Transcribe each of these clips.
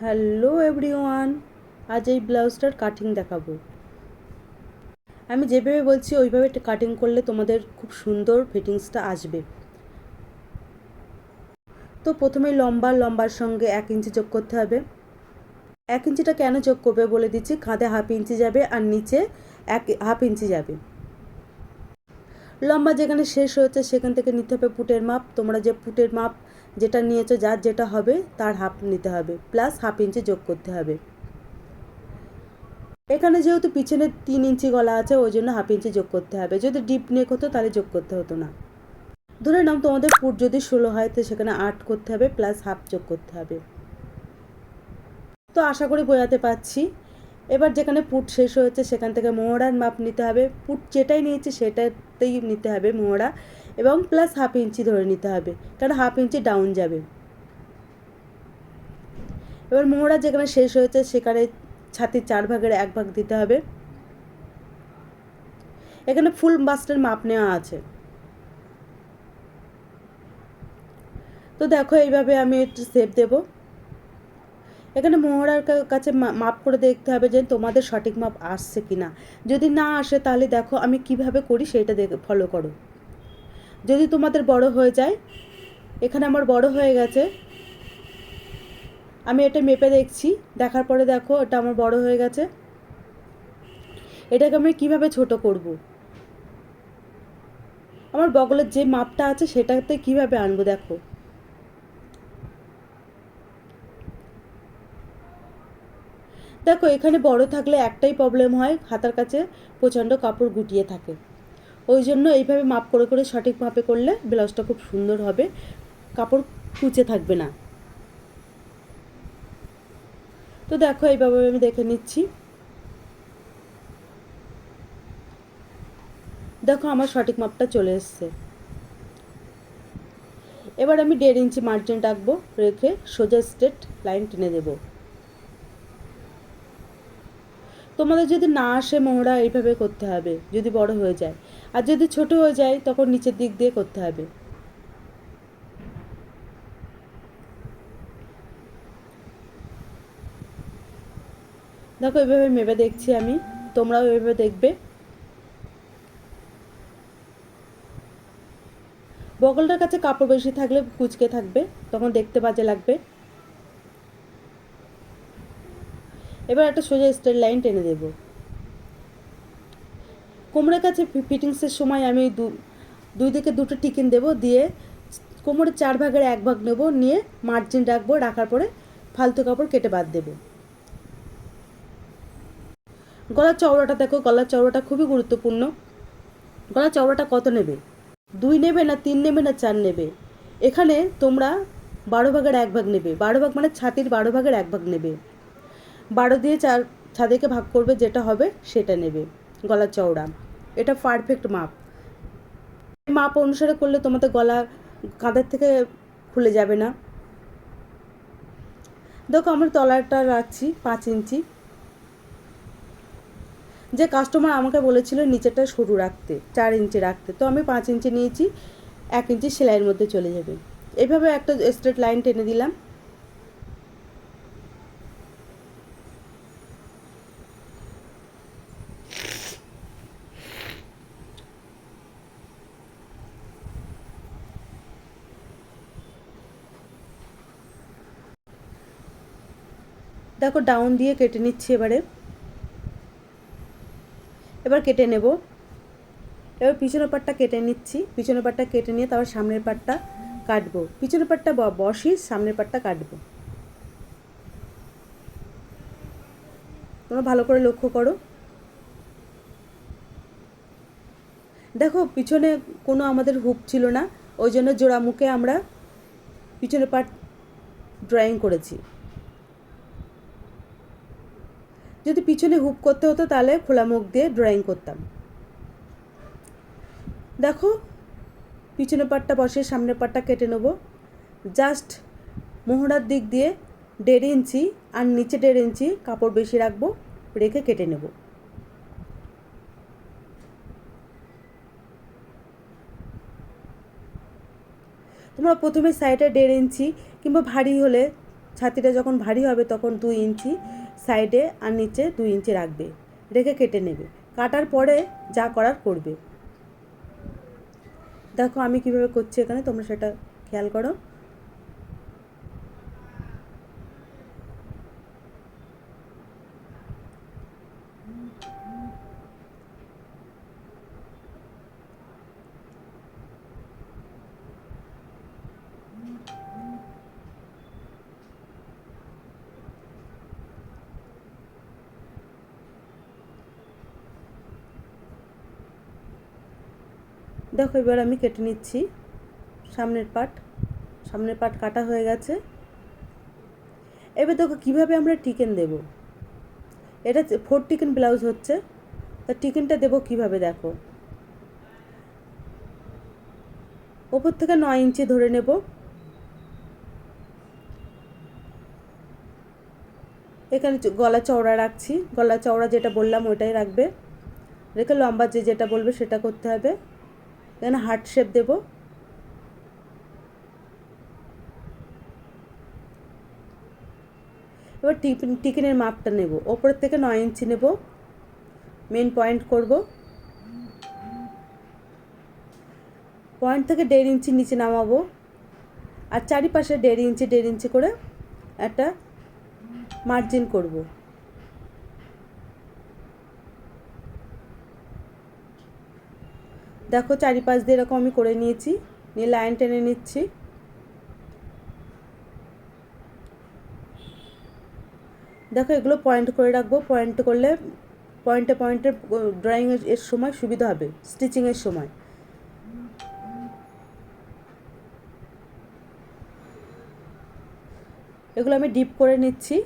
Hello everyone, আজ এই ব্লাউজটার cutting দেখাবো। আমি যেভাবে বলছি, ওইভাবে কাটিং করলে তোমাদের খুব সুন্দর ফিটিংসটা আসবে। তো প্রথমে লম্বা, লম্বার সঙ্গে এক ইঞ্চি যোগ করতে হবে। এক ইঞ্চিটা কেন যোগ করবে বলে দিচ্ছি কাঁধে হাফ ইঞ্চি যাবে আর নিচে এক হাফ ইঞ্চি যাবে। লম্বা যেখানে শেষ হয়েছে, সেখান থেকে নিতে হবে পুটের মাপ। তোমরা যে পুটের মাপ যেটা নিয়েছো, যার যেটা হবে, তার হাফ নিতে হবে প্লাস হাফ ইঞ্চি যোগ করতে হবে। এখানে যেহেতু পিছনে তিন ইঞ্চি গলা আছে, ওই জন্য হাফ ইঞ্চি যোগ করতে হবে। যদি ডিপ নেক হতো, তাহলে যোগ করতে হতো না। ধরে নাও, তোমাদের ফুট যদি ষোলো হয়, তো সেখানে আট করতে হবে প্লাস হাফ যোগ করতে হবে। তো আশা করি বোঝাতে পারছি। এবার যেখানে পুট শেষ হয়েছে, সেখান থেকে মোহরার মাপ নিতে হবে। পুট যেটাই নিয়েছি, সেটাতেই নিতে হবে মোহরা। এবং প্লাস হাফ ইঞ্চি ধরে নিতে হবে, কারণ হাফ ইঞ্চি ডাউন যাবে। এবার মোহরা যেখানে শেষ হয়েছে, সেখানে ছাতির চার ভাগের এক ভাগ দিতে হবে। এখানে ফুল বাস্টের মাপ নেওয়া আছে। তো দেখো, এইভাবে আমি একটু সেপ দেবো। এখানে মোহরার কাছে মাপ করে দেখতে হবে যে তোমাদের সঠিক মাপ আসছে কি না যদি না আসে, তাহলে দেখো আমি কীভাবে করি সেটা ফলো করো। যদি তোমাদের বড় হয়ে যায়, এখানে আমার বড় হয়ে গেছে, আমি এটা মেপে দেখছি, দেখার পরে দেখো এটা আমার বড় হয়ে গেছে। এটাকে আমি কীভাবে ছোট করব? আমার বগলের যে মাপটা আছে সেটাতে কীভাবে আনব দেখো। দেখো, এখানে বড় থাকলে একটাই প্রবলেম হয়, হাতার কাছে প্রচণ্ড কাপড় গুটিয়ে থাকে। ওই জন্য এইভাবে মাপ করে করে সঠিক মাপে করলে ব্লাউজটা খুব সুন্দর হবে। কাপড় কুচে থাকবে না। তো দেখো, এইভাবে আমি দেখে নিচ্ছি। দেখো, আমার সঠিক মাপটা চলে এসছে। এবার আমি দেড় ইঞ্চি মার্জিন রাখব রেখে সোজা স্ট্রেট লাইন টেনে দেবো। তোমাদের যদি না আসে মোহরা, এইভাবে করতে হবে, যদি বড় হয়ে যায়। আর যদি ছোট হয়ে যায়, তখন নিচের দিক দিয়ে করতে হবে। দেখো এইভাবে মেবে দেখছি আমি। তোমরাও এভাবে দেখবে। বগলটার কাছে কাপড় বেশি থাকলে কুচকে থাকবে, তখন দেখতে বাজে লাগবে। এবার একটা সোজা স্ট্রেট লাইন টেনে দেব। কোমরের কাছে ফিটিংসের সময় আমি দু, দুই দিকে দুটো টিকিন দেব দিয়ে কোমরের চার ভাগের এক ভাগ নেব, নিয়ে মার্জিন রাখব, রাখার পরে ফালতু কাপড় কেটে বাদ দেব। গলার চওড়াটা দেখো, গলার চওড়াটা খুবই গুরুত্বপূর্ণ। গলার চওড়াটা কত নেবে? দুই নেবে না তিন নেবে না চার নেবে? এখানে তোমরা বারো ভাগের এক ভাগ নেবে। বারো ভাগ মানে ছাতির বারো ভাগের এক ভাগ নেবে। বারো দিয়ে চার ছাদেকে ভাগ করবে, যেটা হবে সেটা নেবে। গলার চওড়া। এটা পারফেক্ট মাপ। মাপ অনুসারে করলে তোমাদের গলা কাঁধের থেকে খুলে যাবে না। দেখো আমার তলাটা রাখছি পাঁচ ইঞ্চি। যে কাস্টমার আমাকে বলেছিল নিচেটা সরু রাখতে, চার ইঞ্চি রাখতে। তো আমি পাঁচ ইঞ্চি নিয়েছি, এক ইঞ্চি সেলাইয়ের মধ্যে চলে যাবে। এইভাবে একটা স্ট্রেট লাইন টেনে দিলাম। দেখো ডাউন দিয়ে কেটে নিচ্ছি এবারে। এবার কেটে নেব। এবার পিছনের পাটটা কেটে নিচ্ছি। পিছনের পাটটা কেটে নিয়ে তারপর সামনের পাটটা কাটবো। পিছনের পাটটা বসি, সামনের পাটটা কাটবো। তোমরা ভালো করে লক্ষ্য করো। দেখো, পিছনে কোনো আমাদের হুপ ছিল না। ওই জন্য জোড়া মুখে আমরা পিছনের পাট ড্রয়িং করেছি। যদি পিছনে হুপ করতে হতো তাহলে খোলা মুখ দিয়ে ড্রয়িং করতাম। দেখো পিছনের পাটটা বসে সামনের পাটটা কেটে নেব। জাস্ট মোহরার দিক দিয়ে দেড় ইঞ্চি আর নিচে দেড় ইঞ্চি কাপড় বেশি রাখব, রেখে কেটে নেব। তোমরা প্রথমে সাইডে দেড় ইঞ্চি কিংবা ভারী হলে, ছাতিটা যখন ভারী হবে তখন দুই ইঞ্চি। সাইডে আর নিচে দুই ইঞ্চি রাখবে, রেখে কেটে নেবে। কাটার পরে যা করার করবে। দেখো আমি কীভাবে করছি এখানে, তোমরা সেটা খেয়াল করো। দেখো, এবার আমি কেটে নিচ্ছি। সামনের পাট সামনের পাট কাটা হয়ে গেছে। এবার দেখো, কীভাবে আমরা টিকেন দেব? এটা ফোর টিকেন ব্লাউজ হচ্ছে। তা টিকেনটা দেবো কীভাবে দেখো? ওপর থেকে নয় ইঞ্চি ধরে নেব। এখানে গলা চওড়া রাখছি। গলা চওড়া যেটা বললাম ওইটাই রাখবে। রেখে লম্বা যে যেটা বলবে, সেটা করতে হবে। এখানে হার্ট শেপ দেব। এবার টিফিন টিকিনের মাপটা নেব। ওপরের থেকে নয় ইঞ্চি নেব। মেন পয়েন্ট করব। পয়েন্ট থেকে দেড় ইঞ্চি নিচে নামাবো। আর চারিপাশে দেড় ইঞ্চি দেড় ইঞ্চি করে একটা মার্জিন করব। দেখো চারিপাশ দিয়ে এরকম আমি করে নিয়েছি, নিয়ে লাইন টেনে নিচ্ছি। দেখো এগুলো পয়েন্ট করে রাখব পয়েন্ট করলে পয়েন্টে পয়েন্টে ড্রয়িং এর সময় সুবিধা হবে স্টিচিংয়ের সময়। এগুলো আমি ডিপ করে নিচ্ছি,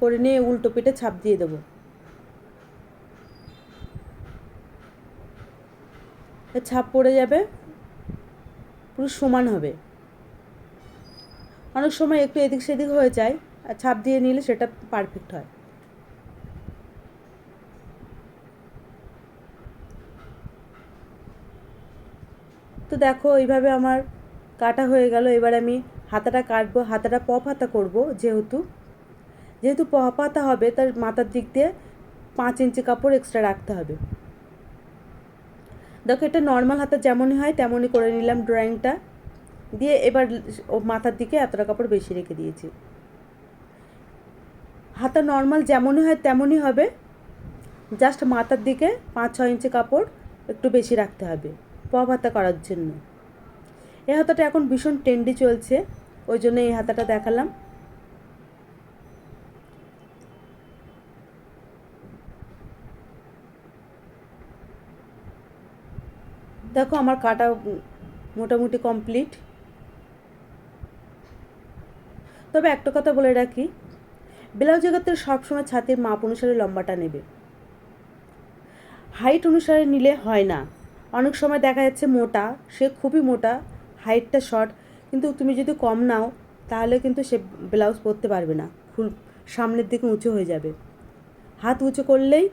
করে নিয়ে উল্টো পিঠে ছাপ দিয়ে দেবো। ছাপ পড়ে যাবে, পুরো সমান হবে। অনেক সময় একটু এদিক সেদিক হয়ে যায়, আর ছাপ দিয়ে নিলে সেটা পারফেক্ট হয়। তো দেখো, এইভাবে আমার কাটা হয়ে গেল। এবার আমি হাতাটা কাটবো, হাতাটা পপ হাতা করব যেহেতু। যেহেতু পপ হাতা হবে, তার মাথার দিক দিয়ে পাঁচ ইঞ্চি কাপড় এক্সট্রা রাখতে হবে। দেখো, এটা নর্মাল হাতে যেমনই হয়, তেমনই করে নিলাম ড্রয়িংটা দিয়ে এবার ও মাথার দিকে এতটা কাপড় বেশি রেখে দিয়েছি। হাতা নর্মাল যেমনই হয়, তেমনই হবে। জাস্ট মাথার দিকে পাঁচ ছয় ইঞ্চি কাপড় একটু বেশি রাখতে হবে পপ হাতা করার জন্য। এই হাতাটা এখন ভীষণ ট্রেন্ডি চলছে, ওই জন্য এই হাতাটা দেখালাম। দেখো, আমার কাটা মোটামুটি কমপ্লিট। তবে একটা কথা বলে রাখি, ব্লাউজ জগতের সবসময় ছাতির মাপ অনুসারে লম্বাটা নেবে। হাইট অনুসারে নিলে হয় না। অনেক সময় দেখা যাচ্ছে মোটা, সে খুবই মোটা হাইটটা শর্ট কিন্তু তুমি যদি কম নাও, তাহলে কিন্তু সে ব্লাউজ পরতে পারবে না। ফুল সামনের দিকে উঁচু হয়ে যাবে। হাত উঁচু করলেই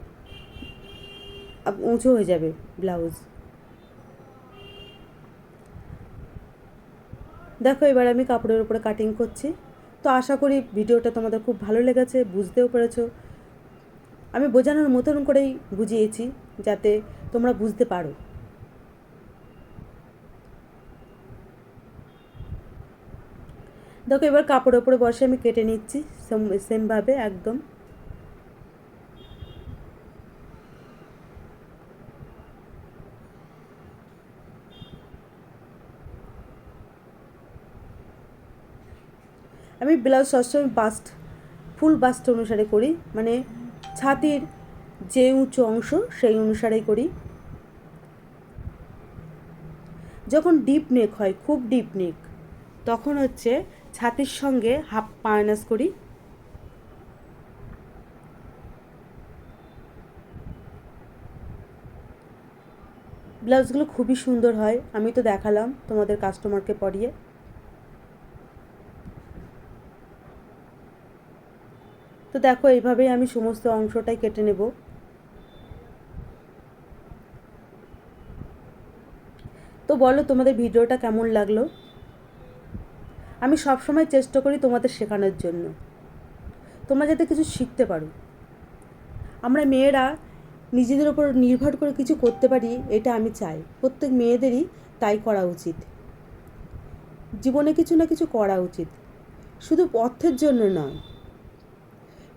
উঁচু হয়ে যাবে ব্লাউজ। দেখো, এবার আমি কাপড়ের উপরে কাটিং করছি। তো আশা করি ভিডিওটা তোমাদের খুব ভালো লেগেছে, বুঝতেও পেরেছ। আমি বোঝানোর মতন করেই বুঝিয়েছি, যাতে তোমরা বুঝতে পারো। দেখো, এবার কাপড়ের উপরে বসে আমি কেটে নিচ্ছি সেমভাবে একদম আমি ব্লাউজ সবসময় বাস্ট ফুল বাস্ট অনুসারে করি। মানে ছাতির যে উঁচু অংশ সেই অনুসারেই করি। যখন ডিপ নেক হয়, খুব ডিপ নেক তখন হচ্ছে ছাতির সঙ্গে হাফ মাইনাস করি। ব্লাউজগুলো খুবই সুন্দর হয়, আমি তো দেখালাম তোমাদের কাস্টমারকে পরিয়ে। তো দেখো, এইভাবেই আমি সমস্ত অংশটাই কেটে নেব। তো বলো, তোমাদের ভিডিওটা কেমন লাগল? আমি সবসময় চেষ্টা করি তোমাদের শেখানোর জন্য। তোমরা যাতে কিছু শিখতে পারো। আমরা মেয়েরা নিজেদের ওপর নির্ভর করে কিছু করতে পারি, এটা আমি চাই। প্রত্যেক মেয়েদেরই তাই করা উচিত। জীবনে কিছু না কিছু করা উচিত। শুধু অর্থের জন্য নয়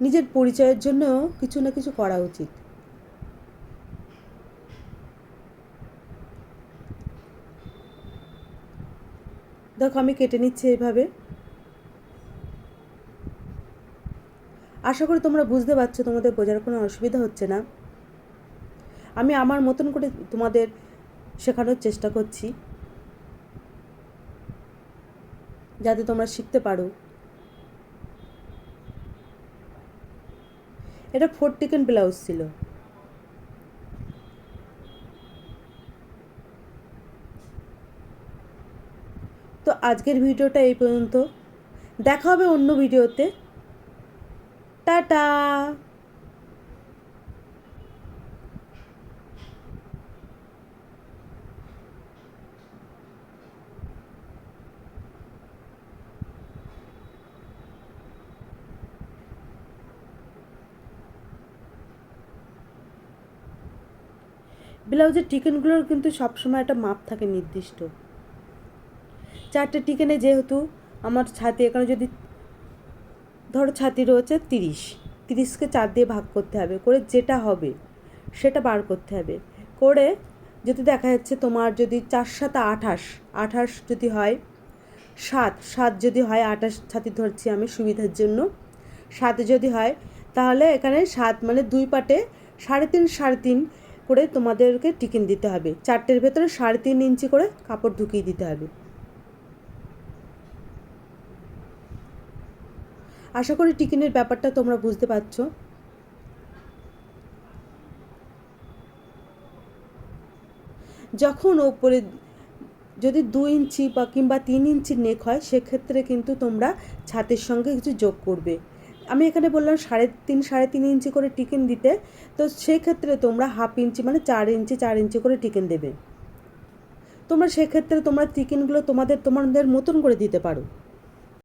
নিজের পরিচয়ের জন্য কিছু না কিছু করা উচিত। দেখো, আমি কেটে নিচ্ছি এইভাবে। আশা করি তোমরা বুঝতে পারছ, তোমাদের বোঝার কোনো অসুবিধা হচ্ছে না। আমি আমার মতন করে তোমাদের শেখানোর চেষ্টা করছি। যাতে তোমরা শিখতে পারো। এটা ফোর টিকেন ব্লাউজ ছিল। তো আজকের ভিডিওটা এই পর্যন্ত। দেখা হবে অন্য ভিডিওতে। টাটা! ব্লাউজের টিকেনগুলোর কিন্তু সবসময় একটা মাপ থাকে নির্দিষ্ট। চারটে টিকেনে যেহেতু আমার ছাতি এখানে যদি ধরো ছাতি রয়েছে তিরিশ, তিরিশকে চার দিয়ে ভাগ করতে হবে করে যেটা হবে সেটা বার করতে হবে। করে যদি দেখা যাচ্ছে তোমার যদি চার সাত আঠাশ আঠাশ যদি হয় সাত সাত যদি হয় আঠাশ ছাতি ধরছি আমি সুবিধার জন্য। সাত যদি হয় তাহলে এখানে সাত মানে দুই পাটে সাড়ে তিন সাড়ে তিন করে তোমাদেরকে টিকিন দিতে হবে। চারটের ভেতরে সাড়ে তিন ইঞ্চি করে কাপড় ঢুকিয়ে দিতে হবে। আশা করি টিকিনের ব্যাপারটা তোমরা বুঝতে পারছ। যখন ওপরে যদি দু ইঞ্চি বা কিংবা তিন ইঞ্চি নেক হয়, সেক্ষেত্রে কিন্তু তোমরা ছাতের সঙ্গে কিছু যোগ করবে। আমি এখানে বললাম সাড়ে তিন সাড়ে তিন ইঞ্চি করে টিকেন দিতে, তো সেক্ষেত্রে তোমরা হাফ ইঞ্চি মানে চার ইঞ্চি চার ইঞ্চি করে টিকেন দেবে। তোমরা সেক্ষেত্রে তোমরা চিকেনগুলো তোমাদের তোমাদের মতন করে দিতে পারো।